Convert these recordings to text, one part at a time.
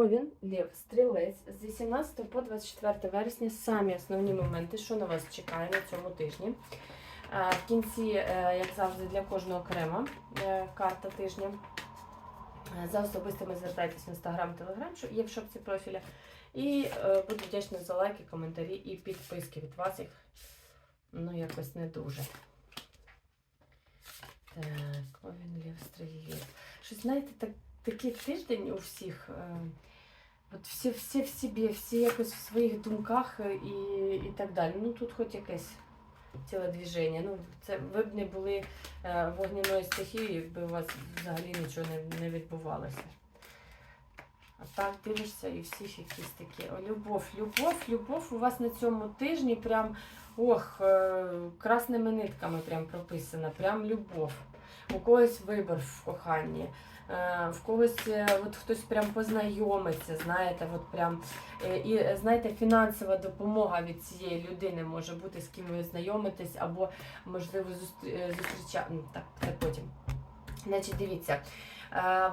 Овін, Лев, Стрілець з 18 по 24 вересня самі основні моменти, що на вас чекає на цьому тижні. В кінці, е, як завжди, для кожного окрема е, карта тижня. Е, За особистими звертайтесь в інстаграм, телеграм, є в шопці профіля. І буду вдячна за лайки, коментарі і підписки від вас. Їх ну якось не дуже. Так, Овін, Лев, Стрілець. Щось, знаєте, так, такий тиждень у всіх. От всі, всі в собі, всі якось в своїх думках е, і, і так далі. Ну тут хоч якесь тілодвіження. Ну, це ви б не були е, вогняною стихією, якби у вас взагалі нічого не, не відбувалося. А так дивишся і всіх якісь такі. О, любов, любов, любов у вас на цьому тижні прям ох, е, красними нитками прям прописана, прям любов. У когось вибір в коханні. Е, В когось е, от хтось прям познайомиться, знаєте, от прям е, і знаєте, фінансова допомога від цієї людини може бути з ким ви знайомитесь, або можливо зустрічати. Ну, так, це потім. Значить, дивіться.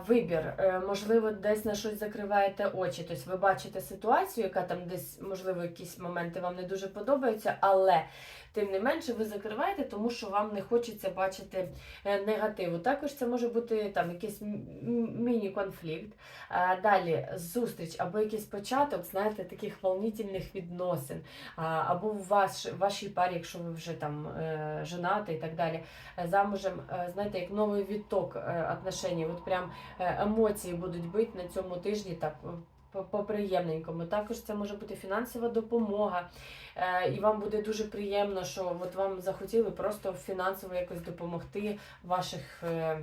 Вибір, можливо, десь на щось закриваєте очі. Тобто ви бачите ситуацію, яка там десь, можливо, якісь моменти вам не дуже подобаються, але тим не менше ви закриваєте, тому що вам не хочеться бачити е, негативу. Також це може бути там якийсь міні-конфлікт. Далі зустріч або якийсь початок, знаєте, таких волнительних відносин, або в ваш, вашій парі, якщо ви вже там е, женати і так далі, е, замужем, знаєте, як новий відток отношень. От прям емоції будуть бити на цьому тижні так. По- приємненькому. Також це може бути фінансова допомога, е, і вам буде дуже приємно, що от вам захотіли просто фінансово якось допомогти в ваших е,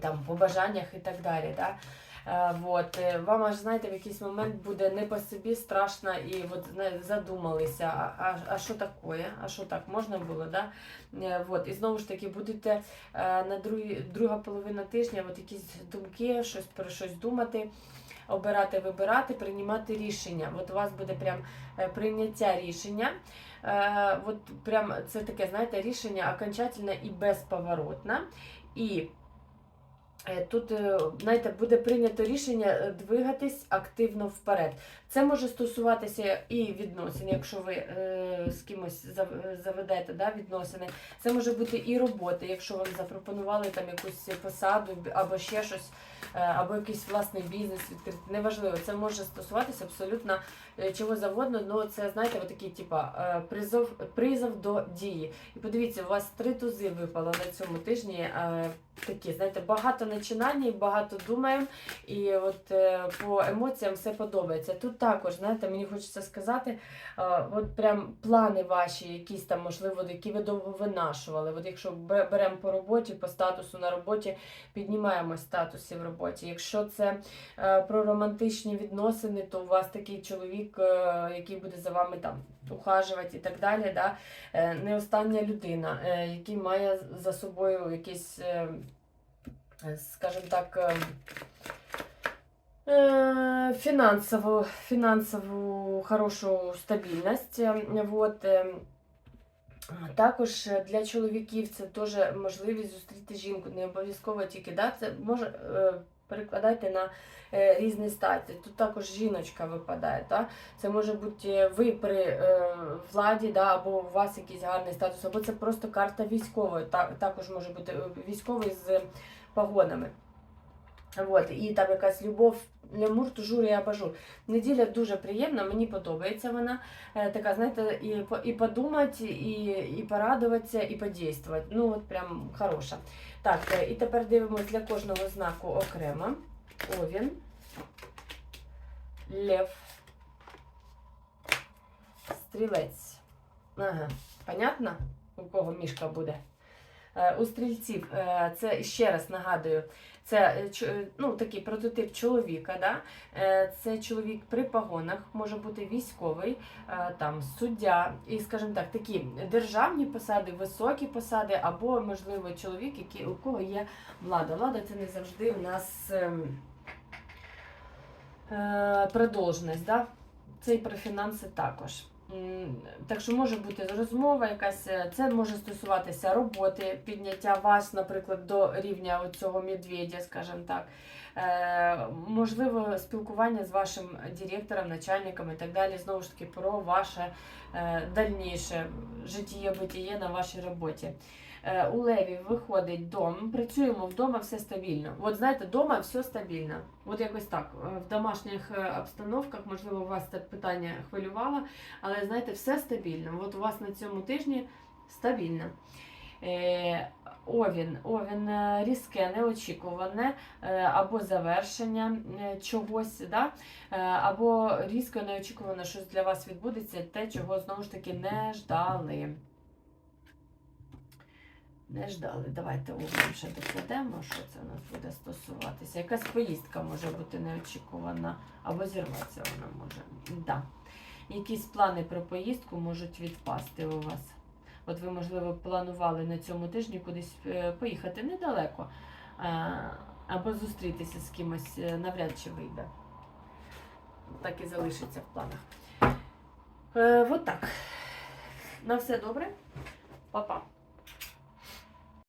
там побажаннях і так далі. Да? Вот. е, Вам аж знаєте, в якийсь момент буде не по собі страшно і от, задумалися, а, а, що таке, а що так можна було, да? Вот. І знову ж таки будете на другі, друга половина тижня от якісь думки, щось про щось думати, обирати, вибирати, приймати рішення. От у вас буде прям е, прийняття рішення. Е, От прям це таке, знаєте, рішення окончательне і безповоротне. І Е, Тут, знаєте, буде прийнято рішення двигатись активно вперед. Це може стосуватися і відносин, якщо ви е, з кимось заведете да, відносини. Це може бути і робота, якщо вам запропонували там якусь посаду або ще щось, або якийсь власний бізнес відкрити. Неважливо, це може стосуватися абсолютно е, чого завгодно. Ну це знаєте, отакий, типа е, призов, призов до дії. І подивіться, у вас три тузи випало на цьому тижні. е, Такі, знаєте, багато начинань, багато думаємо, і от е, по емоціям все подобається. Тут також, знаєте, мені хочеться сказати, е, от прям плани ваші, якісь там, можливо, які ви довго винашували. От якщо беремо по роботі, по статусу на роботі, піднімаємо статуси в роботі. Якщо це е, про романтичні відносини, то у вас такий чоловік, е, який буде за вами там ухажувати і так далі. Да? Е, не остання людина, який має за собою якийсь, е, скажімо так, фінансову, фінансову хорошу стабільність. Е, Також для чоловіків це теж можливість зустріти жінку. Не обов'язково тільки да, це може е, перекладати на е, різні статі. Тут також жіночка випадає. Та? Це може бути ви при е, владі, да, або у вас якийсь гарний статус, або це просто карта військової. та, також може бути е, військовий з погонами. От, і там якась любов, лемур, тужур і абажур. Неділя дуже приємна, мені подобається вона. Е, така, знаєте, і, і подумати, і, і порадуватися, і подействувати. Ну, от прям хороша. Так, е, і тепер дивимося для кожного знаку окремо. Овін, Лев, Стрілець. Ага, понятно, у кого мішка буде? Е, У стрільців, е, це ще раз нагадую, це е, ну, такий прототип чоловіка. Да? Це чоловік при погонах, може бути військовий, там суддя, і, скажімо так, такі державні посади, високі посади, або, можливо, чоловік, який, у кого є влада. Влада це не завжди у нас ем, продовженість. Да? Це і про фінанси також. Так що може бути розмова якась, е, це може стосуватися роботи, підняття вас, наприклад, до рівня цього медведя, скажімо так. Е, можливо, спілкування з вашим директором, начальником і так далі, знову ж таки, про ваше е, дальніше життєбитіє на вашій роботі. Е, у Леві виходить дом, працюємо вдома, все стабільно. От знаєте, вдома все стабільно. От якось так. Е, В домашніх е, обстановках, можливо, вас це питання хвилювало, але знаєте, все стабільно. От у вас на цьому тижні стабільно. Овін, овін різке, неочікуване, або завершення чогось, да? Або різко неочікувано щось для вас відбудеться, те, чого знову ж таки не ждали. Не ждали. Давайте овен ще докладемо, що це у нас буде стосуватися. Якась поїздка може бути неочікувана, або зірватися вона може. Да. Якісь плани про поїздку можуть відпасти у вас. От ви, можливо, планували на цьому тижні кудись е, поїхати недалеко, або зустрітися з кимось е, навряд чи вийде. Так і залишиться в планах. Е, от так. На все добре. Па-па.